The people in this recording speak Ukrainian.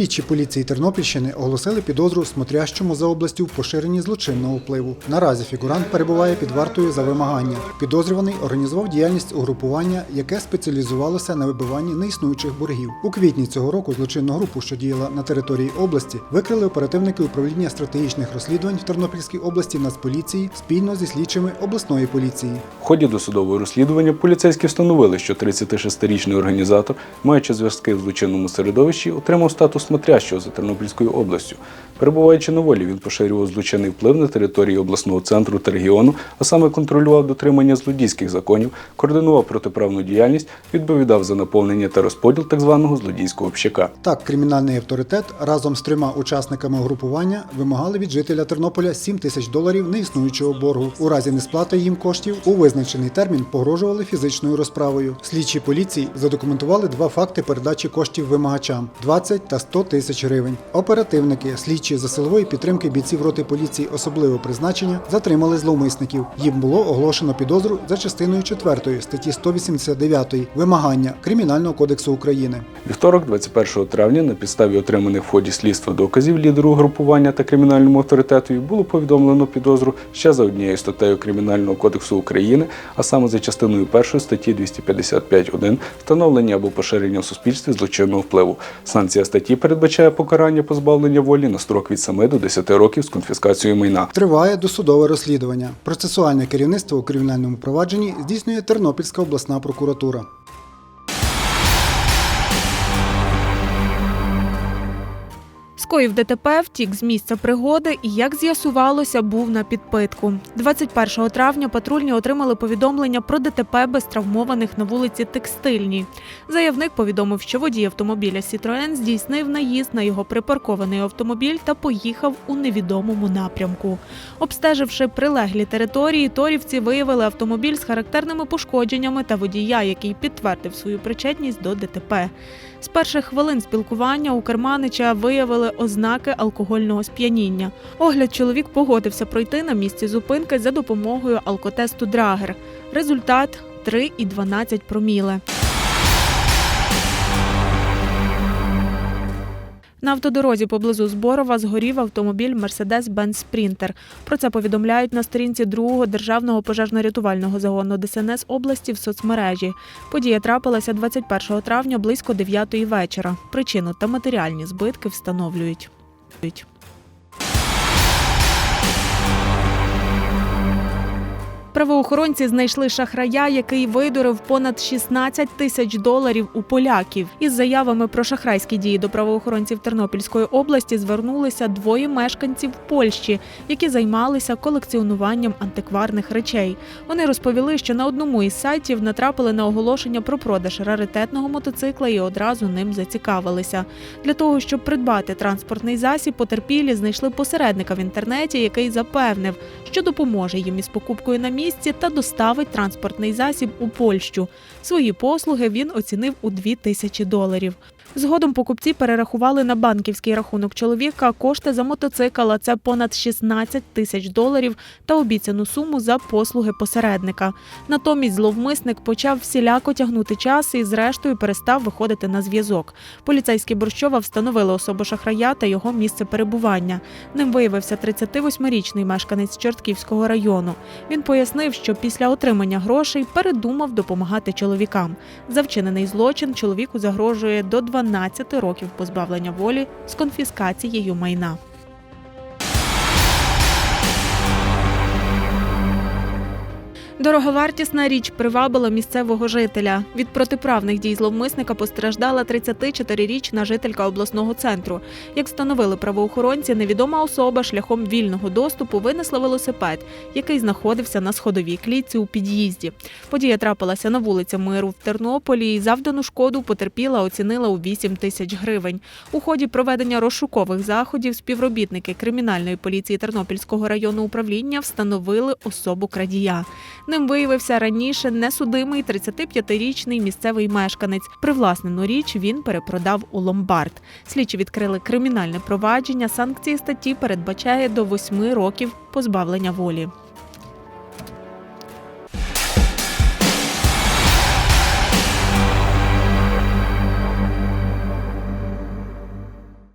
Слідчі поліції Тернопільщини оголосили підозру смотрящому за областю в поширенні злочинного впливу. Наразі фігурант перебуває під вартою за вимагання. Підозрюваний організував діяльність угрупування, яке спеціалізувалося на вибиванні неіснуючих боргів. У квітні цього року злочинну групу, що діяла на території області, викрили оперативники управління стратегічних розслідувань в Тернопільській області Нацполіції спільно зі слідчими обласної поліції. В ході досудового розслідування поліцейські встановили, що 36-річний організатор, маючи зв'язки в злочинному середовищі, отримав статус смотрящого за Тернопільською областю. Перебуваючи на волі, він поширював злочинний вплив на території обласного центру та регіону, а саме контролював дотримання злодійських законів, координував протиправну діяльність, відповідав за наповнення та розподіл так званого злодійського общака. Так, кримінальний авторитет разом з трьома учасниками угрупування вимагали від жителя Тернополя 7 тисяч доларів неіснуючого боргу. У разі несплати їм коштів у визначений термін погрожували фізичною розправою. Слідчі поліції задокументували два факти передачі коштів вимагачам 20 та 100 тисяч гривень. Оперативники, слідчі за силової підтримки бійців роти поліції особливого призначення затримали зловмисників. Їм було оголошено підозру за частиною 4 статті 189 вимагання Кримінального кодексу України. Вівторок, 21 травня, на підставі отриманих в ході слідства доказів лідеру групування та кримінальному авторитету було повідомлено підозру ще за однією статтею Кримінального кодексу України, а саме за частиною 1 статті 255.1 встановлення або поширення в суспільстві злочинного впливу. Санкція статті передбачає покарання позбавлення волі на строк від 7 до 10 років з конфіскацією майна. Триває досудове розслідування. Процесуальне керівництво у кримінальному провадженні здійснює Тернопільська обласна прокуратура. Скоїв ДТП, втік з місця пригоди і, як з'ясувалося, був на підпитку. 21 травня патрульні отримали повідомлення про ДТП без травмованих на вулиці Текстильній. Заявник повідомив, що водій автомобіля Сітроен здійснив наїзд на його припаркований автомобіль та поїхав у невідомому напрямку. Обстеживши прилеглі території, торівці виявили автомобіль з характерними пошкодженнями та водія, який підтвердив свою причетність до ДТП. З перших хвилин спілкування у Керманича виявили ознаки алкогольного сп'яніння. Огляд чоловік погодився пройти на місці зупинки за допомогою алкотесту Драгер. Результат 3,12 проміле. На автодорозі поблизу Зборова згорів автомобіль Mercedes-Benz Sprinter. Про це повідомляють на сторінці другого державного пожежно-рятувального загону ДСНС області в соцмережі. Подія трапилася 21 травня близько 9 вечора. Причину та матеріальні збитки встановлюють. Правоохоронці знайшли шахрая, який видурив понад 16 тисяч доларів у поляків. Із заявами про шахрайські дії до правоохоронців Тернопільської області звернулися двоє мешканців Польщі, які займалися колекціонуванням антикварних речей. Вони розповіли, що на одному із сайтів натрапили на оголошення про продаж раритетного мотоцикла і одразу ним зацікавилися. Для того щоб придбати транспортний засіб, потерпілі знайшли посередника в інтернеті, який запевнив, що допоможе їм із покупкою на місці та доставить транспортний засіб у Польщу. Свої послуги він оцінив у 2 тисячі доларів. Згодом покупці перерахували на банківський рахунок чоловіка кошти за мотоцикл, а це понад 16 тисяч доларів та обіцяну суму за послуги посередника. Натомість зловмисник почав всіляко тягнути час і, зрештою, перестав виходити на зв'язок. Поліцейські Борщова встановили особу шахрая та його місце перебування. Ним виявився 38-річний мешканець Чортківського району. Він пояснив, що після отримання грошей передумав допомагати чоловікам. За вчинений злочин чоловіку загрожує до 12 років позбавлення волі з конфіскацією майна. Дороговартісна річ привабила місцевого жителя. Від протиправних дій зловмисника постраждала 34-річна жителька обласного центру. Як встановили правоохоронці, невідома особа шляхом вільного доступу винесла велосипед, який знаходився на сходовій клітці у під'їзді. Подія трапилася на вулиці Миру в Тернополі і завдану шкоду потерпіла оцінила у 8 тисяч гривень. У ході проведення розшукових заходів співробітники кримінальної поліції Тернопільського району управління встановили особу крадія. Ним виявився раніше несудимий 35-річний місцевий мешканець. Привласнену річ він перепродав у ломбард. Слідчі відкрили кримінальне провадження. Санкції статті передбачає до восьми років позбавлення волі.